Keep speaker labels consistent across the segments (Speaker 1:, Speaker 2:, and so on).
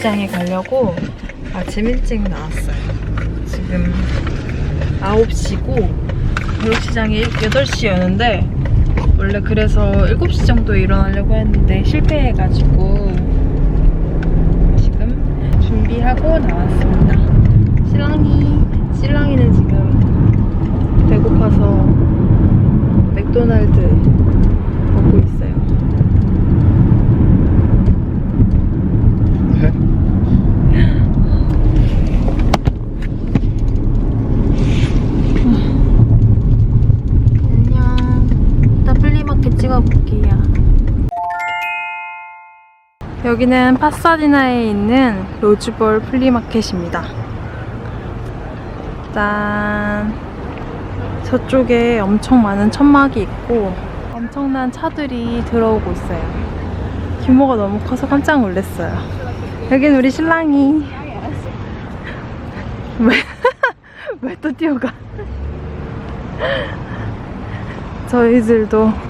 Speaker 1: 벼룩시장에 가려고 아침 일찍 나왔어요. 지금 9시고 벼룩시장이 8시였는데 원래 그래서 7시 정도에 일어나려고 했는데 실패해가지고 지금 준비하고 나왔습니다. 신랑이 신랑이는 지금 배고파서 맥도날드 먹고 있어요. 안녕. 이따 플리마켓 찍어볼게요. 여기는 파사디나에 있는 로즈볼 플리마켓입니다. 짠. 저쪽에 엄청 많은 천막이 있고 엄청난 차들이 들어오고 있어요. 규모가 너무 커서 깜짝 놀랐어요. 여긴 우리 신랑이. 왜? 왜 또 뛰어가? 저희들도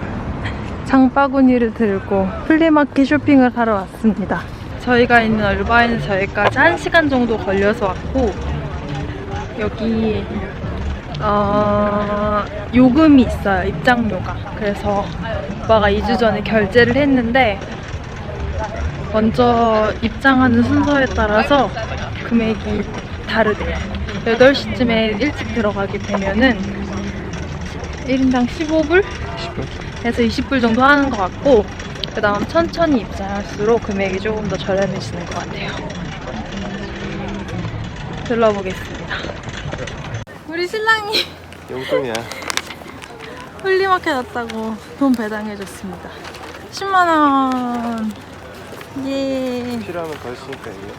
Speaker 1: 장바구니를 들고 플리마켓 쇼핑을 하러 왔습니다. 저희가 있는 얼바인에서 여기까지 1시간 정도 걸려서 왔고 여기 어, 요금이 있어요. 입장료가. 그래서 오빠가 2주 전에 결제를 했는데 먼저 입장하는 순서에 따라서 금액이 다르대요. 8시쯤에 일찍 들어가게 되면은 1인당 15불?
Speaker 2: 10 분?
Speaker 1: 해서 20불 정도 하는 것 같고 그 다음 천천히 입장할수록 금액이 조금 더 저렴해지는 것 같아요. 들러보겠습니다. 우리 신랑이
Speaker 2: 용돈이야.
Speaker 1: 플리마켓 왔다고 돈 배당해줬습니다. 10만원. 예.
Speaker 2: 필요하면 더 있으니까 이게.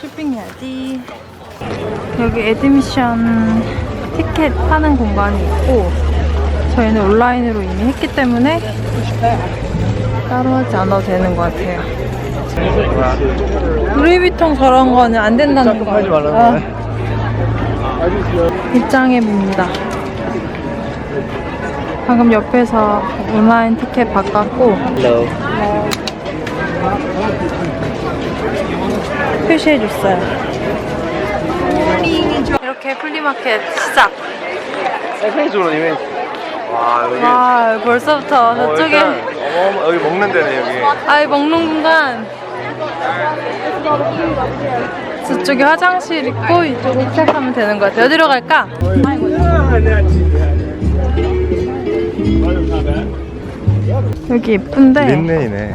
Speaker 1: 쇼핑해야지. 여기 애드미션 티켓 파는 공간이 있고 저희는 온라인으로 이미 했기 때문에 따로 하지 않아도 되는 것 같아요. 루이비통 저런 거는 안 된다는 거. 아. 입장해 봅니다. 방금 옆에서 온라인 티켓 바꿨고
Speaker 2: Hello.
Speaker 1: 표시해 줬어요. 이렇게 플리마켓 시작.
Speaker 2: 와 여기.
Speaker 1: 와 벌써부터
Speaker 2: 어,
Speaker 1: 저쪽에
Speaker 2: 일단 어마어마 여기 먹는 데네 여기.
Speaker 1: 아이 먹는 공간 저쪽에 화장실 있고 이쪽에 시작하면 되는 것 같아요 어디로 갈까? 여기 예쁜데
Speaker 2: 린넨이네.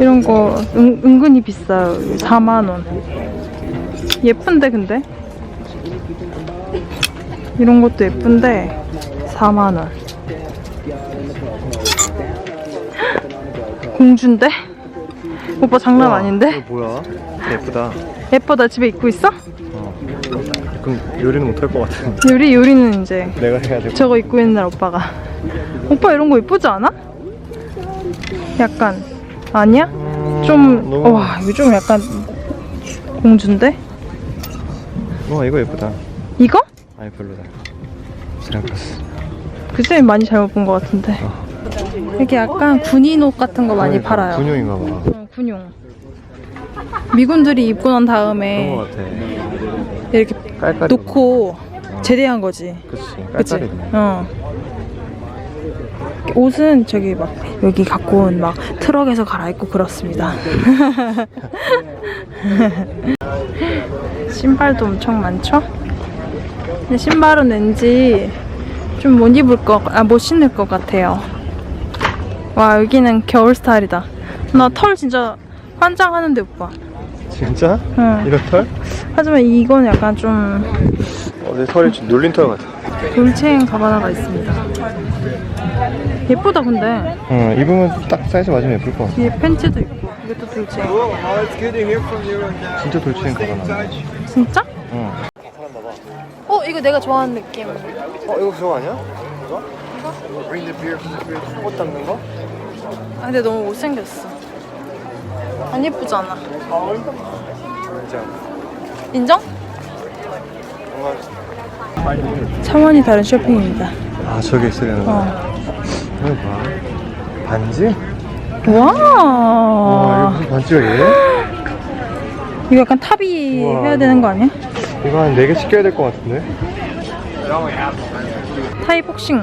Speaker 1: 이런 거 은, 은근히 비싸요 4만 원 예쁜데 근데 이런 것도 예쁜데 4만원 공주인데? 오빠 장난
Speaker 2: 우와,
Speaker 1: 아닌데?
Speaker 2: 이거 뭐야? 예쁘다.
Speaker 1: 예뻐 나 집에 입고 있어?
Speaker 2: 어. 그럼 요리는 못할 것 같은.
Speaker 1: 요리 요리는 이제
Speaker 2: 내가 해야 돼.
Speaker 1: 저거 입고 있는 날 오빠가 오빠 이런 거 예쁘지 않아? 약간 아니야?
Speaker 2: 음,
Speaker 1: 좀
Speaker 2: 너무.
Speaker 1: 와 이거 좀 약간 공주인데?
Speaker 2: 와 이거 예쁘다.
Speaker 1: 이거?
Speaker 2: 아니 별로다. 생각했어.
Speaker 1: 그때 많이 잘못 본 것 같은데 이렇게 약간 군인 옷 같은 거 많이
Speaker 2: 그러니까,
Speaker 1: 팔아요
Speaker 2: 군용인가 봐.
Speaker 1: 어, 군용 미군들이 입고 난
Speaker 2: 그런
Speaker 1: 다음에
Speaker 2: 같아.
Speaker 1: 이렇게
Speaker 2: 깔깔이.
Speaker 1: 놓고 제대한 거지
Speaker 2: 그치.
Speaker 1: 그치?
Speaker 2: 깔깔이네.
Speaker 1: 어. 옷은 저기 막 여기 갖고 온 막 트럭에서 갈아입고 그렇습니다. 신발도 엄청 많죠? 근데 신발은 왠지 좀 못 입을 것, 아, 못 신을 것 같아요. 와, 여기는 겨울 스타일이다. 나 털 진짜 환장하는데, 오빠.
Speaker 2: 진짜?
Speaker 1: 응.
Speaker 2: 이런 털?
Speaker 1: 하지만 이건 약간 좀
Speaker 2: 어, 내 털이 좀 눌린 털 같아.
Speaker 1: 돌체인 가바나가 있습니다. 예쁘다, 근데.
Speaker 2: 응, 입으면 딱 사이즈 맞으면 예쁠 것 같아.
Speaker 1: 뒤에 팬츠도 있고 이것도 돌체인
Speaker 2: 진짜 돌체인 가방.
Speaker 1: 진짜?
Speaker 2: 응.
Speaker 1: 어 이거 내가 좋아하는 느낌
Speaker 2: 어, 이거 그거 아니야? 이거? 꽃 담는 거?
Speaker 1: 아 근데 너무 못생겼어 안 예쁘잖아
Speaker 2: 진짜.
Speaker 1: 인정?
Speaker 2: 뭔가.
Speaker 1: 차원이 다른 쇼핑입니다
Speaker 2: 아, 저기 있어야 되는 거야.
Speaker 1: 어.
Speaker 2: 이거 뭐야? 반지?
Speaker 1: 와
Speaker 2: 와, 이거 무슨 반지야, 얘?
Speaker 1: 이거 약간 탑이
Speaker 2: 우와,
Speaker 1: 해야 되는 거 아니야?
Speaker 2: 이거 한 4개씩 껴야 될 것 같은데?
Speaker 1: 타이 복싱.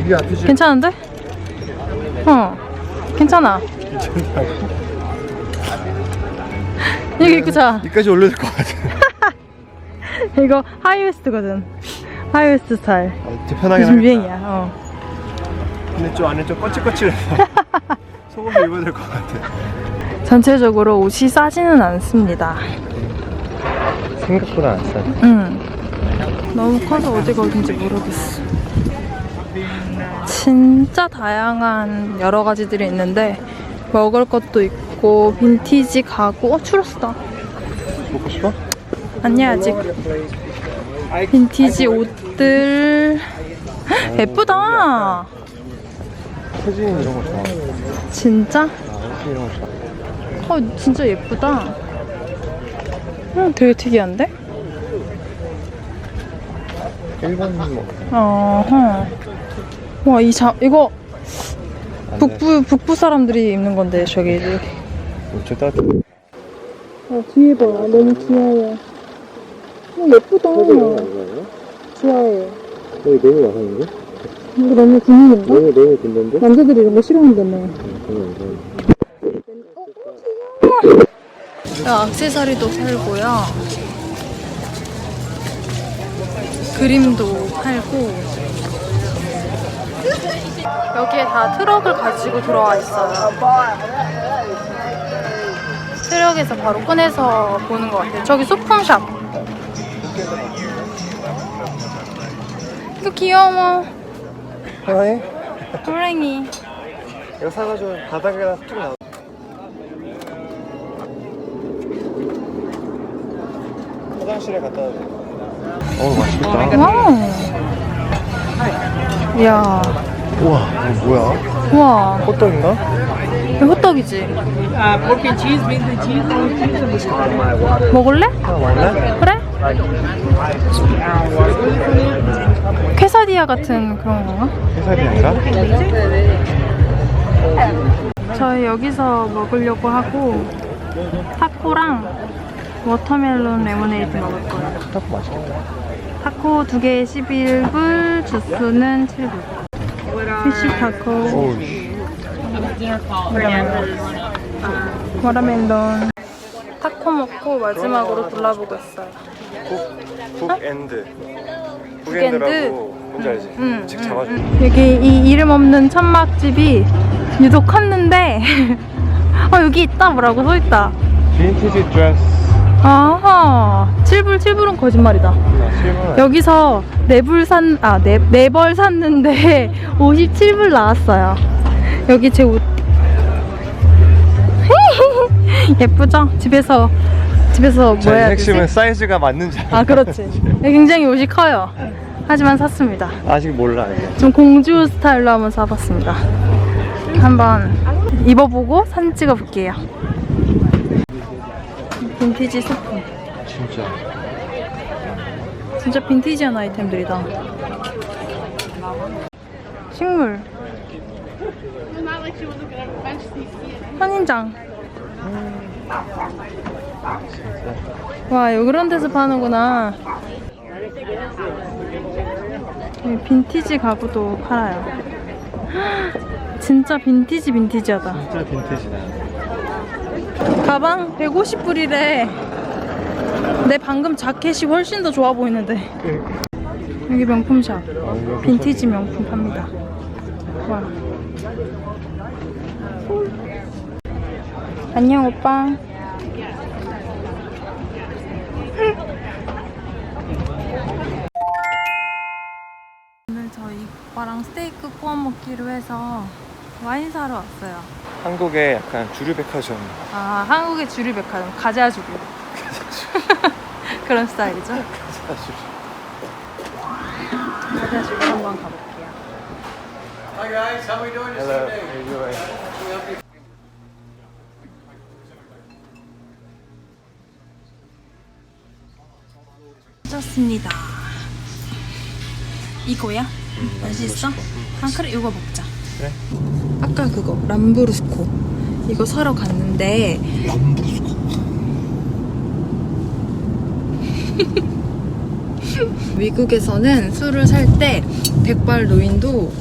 Speaker 2: 이게?
Speaker 1: 괜찮은데? 어. 괜찮아. 여기 입고 자.
Speaker 2: 여기까지 올려야 될 것 같아.
Speaker 1: 이거 하이웨스트거든. 하이웨스트 스타일.
Speaker 2: 어, 좀 편하게
Speaker 1: 요즘
Speaker 2: 하겠다.
Speaker 1: 유행이야. 어.
Speaker 2: 근데 좀 안에 좀 거칠거칠해서 속옷을 입어야 될 것 같아.
Speaker 1: 전체적으로 옷이 싸지는 않습니다.
Speaker 2: 생각보다 안 싸.
Speaker 1: 응. 너무 커서 어디가 어딘지 모르겠어. 진짜 다양한 여러 가지들이 있는데 먹을 것도 있고 빈티지 가구 어 추러스다.
Speaker 2: 먹고 싶어?
Speaker 1: 아니야 아직. 빈티지 옷들 예쁘다.
Speaker 2: 혜진이 이런 거 좋아.
Speaker 1: 진짜?
Speaker 2: 아, 혜진이 이런 거 좋아.
Speaker 1: 어 진짜 예쁘다. 음 되게 특이한데?
Speaker 2: 일본 뭐.
Speaker 1: 어허. 와, 이 자, 이거
Speaker 2: 안 돼.
Speaker 1: 북부, 북부 사람들이 입는 건데, 저기.
Speaker 2: 엄청 따뜻해.
Speaker 1: 어, 뒤에 봐. 너무 귀여워. 어, 예쁘다. 좋아해.
Speaker 2: 여기 너무 야상인데?
Speaker 1: 이거 너무 분위기인데?
Speaker 2: 너무 너무 괜찮은데?
Speaker 1: 남자들이 이런 거 싫어한다며. 액세서리도 팔고요. 그림도 팔고. 여기에 다 트럭을 가지고 들어와 있어요. 트럭에서 바로 꺼내서 보는 것 같아요. 저기 소품샵. 이거 귀여워.
Speaker 2: 하나에?
Speaker 1: 호랭이.
Speaker 2: 이거 사가지고 바닥에다 툭 놔. 화장실에 갖다 놔. 어 맛있겠다.
Speaker 1: 와우. 이야.
Speaker 2: 우와 이거 뭐야?
Speaker 1: 우와.
Speaker 2: 호떡인가?
Speaker 1: 이거 호떡이지? 먹을래?
Speaker 2: 하나 먹을래?
Speaker 1: 그래? 퀘사디아 같은 그런 건가?
Speaker 2: 아니라?
Speaker 1: 저희 여기서 먹으려고 하고 타코랑 워터멜론 레모네이드 먹을 거예요.
Speaker 2: 딱 맛있겠다.
Speaker 1: 타코 두 개에 11불, 주스는 7불. 피쉬 타코, 워터멜론. 타코 먹고 마지막으로 둘러보고 있어요.
Speaker 2: 북엔드.
Speaker 1: 북엔드?
Speaker 2: 북엔드라고 뭔지 알지?
Speaker 1: 응,
Speaker 2: 책
Speaker 1: 응,
Speaker 2: 잡아줘.
Speaker 1: 응. 여기 이 이름 없는 천막집이 유독 컸는데 어 여기 있다 뭐라고 써 있다.
Speaker 2: 빈티지 드레스.
Speaker 1: 아하 7불 7불은 거짓말이다.
Speaker 2: 아.
Speaker 1: 여기서 네불 산, 아, 네, 네벌 샀는데 57불 나왔어요. 여기 제 옷. 예쁘죠? 집에서, 집에서 뭐 해야 되지?
Speaker 2: 핵심은 사이즈가 맞는지.
Speaker 1: 아, 그렇지. 굉장히 옷이 커요. 하지만 샀습니다.
Speaker 2: 아직 몰라 이게.
Speaker 1: 좀 공주 스타일로 한번 사봤습니다. 한번 입어보고 사진 찍어볼게요. 빈티지 소품.
Speaker 2: 진짜.
Speaker 1: 진짜 빈티지한 아이템들이다. 식물. 선인장. 와, 그런 데서 파는구나. 여기 빈티지 가구도 팔아요. 진짜 빈티지 빈티지하다.
Speaker 2: 진짜 빈티지다.
Speaker 1: 가방 150불이래. 내 방금 자켓이 훨씬 더 좋아 보이는데. 여기 명품샵. 빈티지 명품 팝니다. 와. 안녕 오빠. 오늘 저희 오빠랑 스테이크 구워 먹기로 해서 와인 사러 왔어요.
Speaker 2: 한국의 약간 주류 백화점.
Speaker 1: 아 한국의 주류 백화점 가자 주류. 그런 스타일이죠. 가자 주류 한번 가볼게요.
Speaker 2: Hello.
Speaker 1: 좋습니다. 이거야? 맛있어? 아 그래 이거 먹자.
Speaker 2: 그래?
Speaker 1: 아까 그거 람브루스코 이거 사러 갔는데
Speaker 2: 람브루스코.
Speaker 1: 미국에서는 술을 살 때 백발 노인도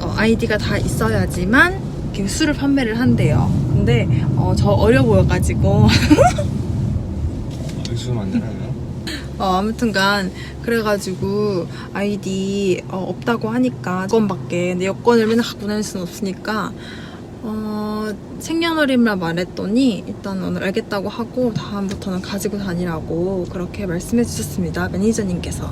Speaker 1: 어, 아이디가 다 있어야지만 이렇게 술을 판매를 한대요. 근데 어, 저 어려 보여가지고
Speaker 2: 여기서 만들어요?
Speaker 1: 어, 아무튼간 그래가지고 아이디 어, 없다고 하니까 여권밖에 근데 여권을 맨날 갖고 다닐 수는 없으니까 어, 생년월일만 말했더니 일단 오늘 알겠다고 하고 다음부터는 가지고 다니라고 그렇게 말씀해 주셨습니다 매니저님께서.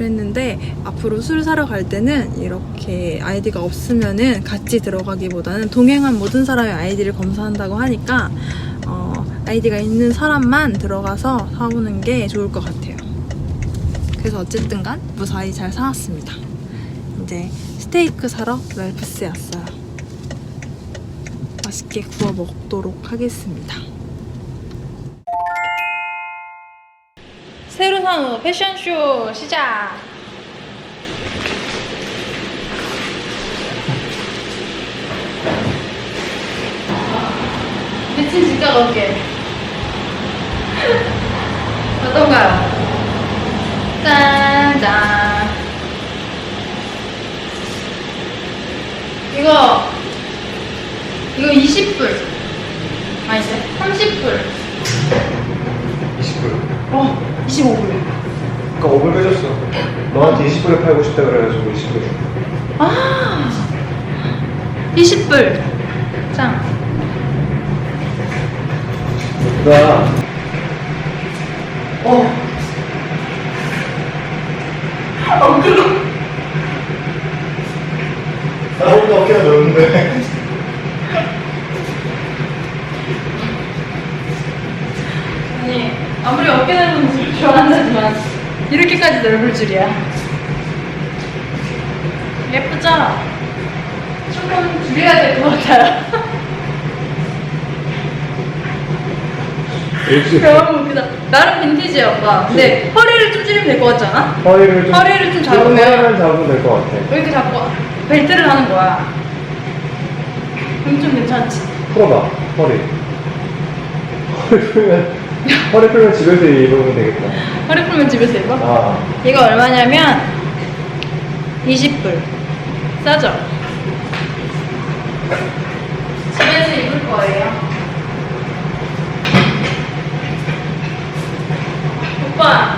Speaker 1: 그랬는데 앞으로 술 사러 갈 때는 이렇게 아이디가 없으면은 같이 들어가기보다는 동행한 모든 사람의 아이디를 검사한다고 하니까 어, 아이디가 있는 사람만 들어가서 사보는 게 좋을 것 같아요. 그래서 어쨌든 간 무사히 잘 사왔습니다. 이제 스테이크 사러 랄프스에 왔어요. 맛있게 구워 먹도록 하겠습니다. 새로 산 옷 패션쇼 시작! 미친 진짜 넓게 어떤가요? 짠 짠 이거 이거 20불 아니지 30불
Speaker 2: 20불.
Speaker 1: 어 25불
Speaker 2: 아까 5불 빼줬어. 너한테 20불에 팔고 싶다 그래가지고 20불 줬어.
Speaker 1: 아 20불 짱
Speaker 2: 예쁘다.
Speaker 1: 어. 어, 그거.
Speaker 2: 나 혼자 어깨가 넓은데.
Speaker 1: 아니, 아무리 어깨 넓은 줄 좋아한다지만, 이렇게까지 넓을 줄이야. 예쁘죠? 조금 줄여야 될 것 같아요.
Speaker 2: 역시
Speaker 1: 너무 웃기다. 나름 빈티지야, 오빠. 근데 허리를 좀 줄이면 될 것 같지 않아?
Speaker 2: 허리를 좀
Speaker 1: 허리를 좀 잡으면-
Speaker 2: 허리를 잡으면 될 것 같아.
Speaker 1: 왜 이렇게 자꾸 벨트를 하는 거야? 그럼 좀 괜찮지?
Speaker 2: 풀어봐 허리. 허리 풀면 허리 풀면 집에서 입으면 되겠다.
Speaker 1: 허리 풀면 집에서 입어?
Speaker 2: 아
Speaker 1: 이거 얼마냐면 20불 싸죠? 집에서 입을 거예요 오빠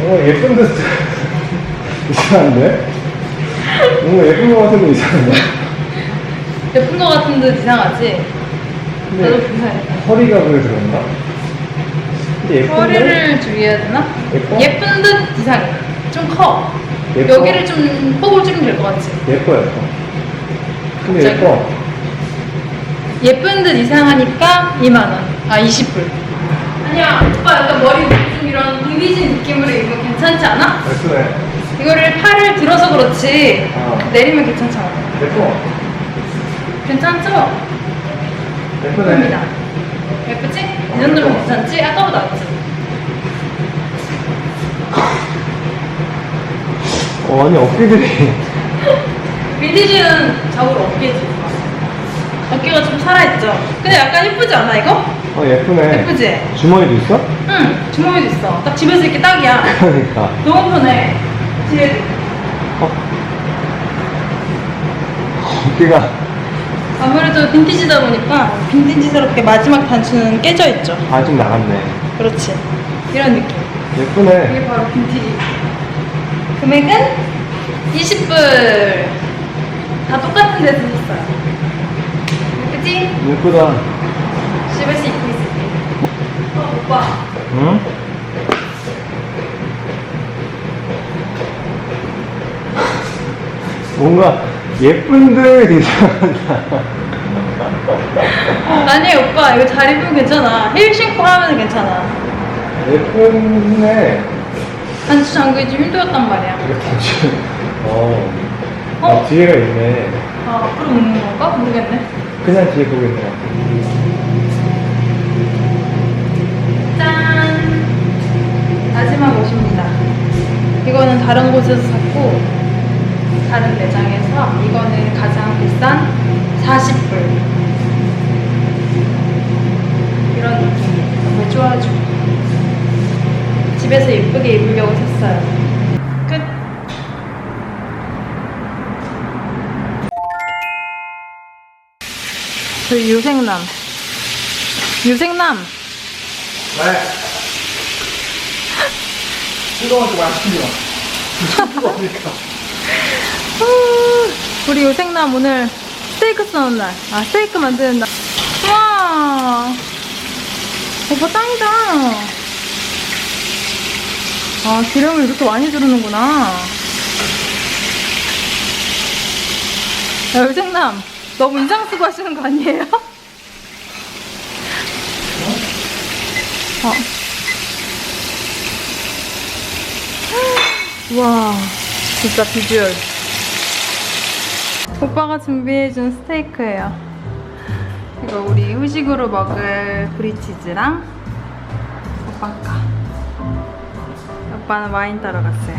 Speaker 2: 어 예쁜 듯 이상한데? 뭔가 예쁜 거 같은데 이상한데?
Speaker 1: 예쁜 거 같은 듯 이상하지? 나도 이상해
Speaker 2: 허리가 그래서 그런가? 근데 예쁜데?
Speaker 1: 허리를 줄여야 되나?
Speaker 2: 예뻐?
Speaker 1: 예쁜 듯 이상해 좀 커
Speaker 2: 예뻐?
Speaker 1: 여기를 좀 폭을 줄이면 될 것 같지?
Speaker 2: 예뻐 예뻐. 근데
Speaker 1: 갑자기?
Speaker 2: 예뻐.
Speaker 1: 예쁜 듯 이상하니까 2만 원 아 20불 아니야 오빠 약간 머리 좀 이런 빈티지 느낌으로 입으면 괜찮지 않아?
Speaker 2: 예쁘네.
Speaker 1: 이거를 팔을 들어서 그렇지
Speaker 2: 어.
Speaker 1: 내리면 괜찮잖아
Speaker 2: 예뻐.
Speaker 1: 괜찮죠?
Speaker 2: 예쁘네.
Speaker 1: 예쁩니다 예쁘지? 이 정도면 괜찮지? 아까보다 낫지?
Speaker 2: 어 아니 어깨들이
Speaker 1: 빈티지는 자고로 어깨지 어깨가 좀 살아있죠? 근데 약간 예쁘지 않아 이거?
Speaker 2: 어 예쁘네.
Speaker 1: 예쁘지?
Speaker 2: 주머니도 있어?
Speaker 1: 응 주머니도 있어 딱 집에서 입기 딱이야
Speaker 2: 그러니까.
Speaker 1: 너무 편해 뒤에도
Speaker 2: 어. 어깨가
Speaker 1: 아무래도 빈티지다 보니까 빈티지스럽게 마지막 단추는 깨져 있죠.
Speaker 2: 아좀 나갔네.
Speaker 1: 그렇지. 이런 느낌.
Speaker 2: 예쁘네.
Speaker 1: 이게 바로 빈티지. 금액은 20불. 다 똑같은 데서 샀어요. 그치?
Speaker 2: 예쁘다.
Speaker 1: 집에서 입고 있을게. 어, 오빠.
Speaker 2: 응? 뭔가 예쁜 듯 이상하다.
Speaker 1: 아니, 오빠. 이거 잘 입으면 괜찮아. 힐 신고 하면 괜찮아.
Speaker 2: 예쁜네.
Speaker 1: 단추 잠그기 좀 힘들었단 말이야.
Speaker 2: 이렇게 지금. 어.
Speaker 1: 어?
Speaker 2: 아, 뒤에가 있네.
Speaker 1: 아, 앞으로 먹는 건가? 모르겠네.
Speaker 2: 그냥 뒤에 보고 있는 것 같아.
Speaker 1: 마지막 옷입니다. 이거는 다른 곳에서 샀고, 다른 매장에서 이거는 가장 비싼 40불 이런 느낌이에요. 너무 좋아죠. 집에서 예쁘게 입으려고 샀어요. 끝. 저희 유생남. 유생남.
Speaker 2: 네. 뜨거워서 맛있냐? 뜨거우니까.
Speaker 1: 후, 우리 요생남 오늘 스테이크 써는 날. 아, 스테이크 만드는 날. 와. 오빠 짱이다. 아, 기름을 이렇게 많이 두르는구나. 야, 요생남. 너무 인상 쓰고 하시는 거 아니에요? 어. 와, 진짜 비주얼. 오빠가 준비해준 스테이크예요. 이거 우리 후식으로 먹을 브리치즈랑 오빠가. 오빠는 와인 따러 갔어요.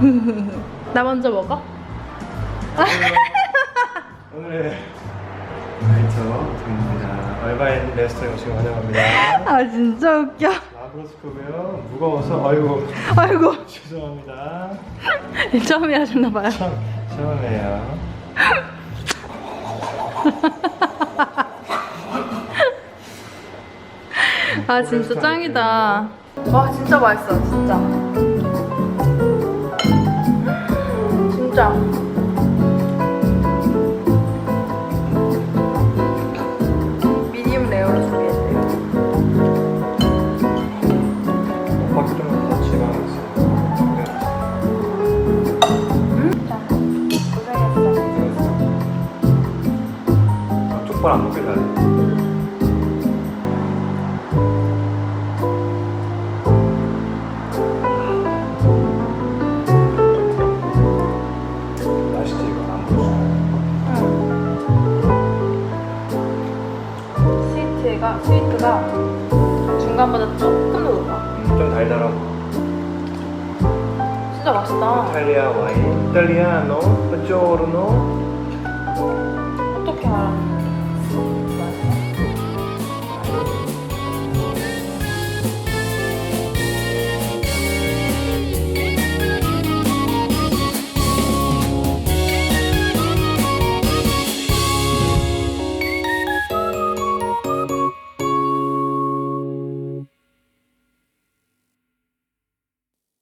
Speaker 1: 나 먼저 먹어?
Speaker 2: 오늘의 라이터입니다. 얼바인 레스토랑 거 환영합니다.
Speaker 1: 아 진짜 웃겨.
Speaker 2: 라브로스코고요. 무거워서 아이고
Speaker 1: 아이고
Speaker 2: 죄송합니다.
Speaker 1: 처음에 하셨나 봐요.
Speaker 2: 참 처음이에요.
Speaker 1: 아 진짜 짱이다. 와 진짜 맛있어 진짜. 진짜. 중간보다 조금 더 높아.
Speaker 2: 음, 좀 달달하고.
Speaker 1: 진짜 맛있다.
Speaker 2: 이탈리아 와인, 이탈리아노, 부조르노,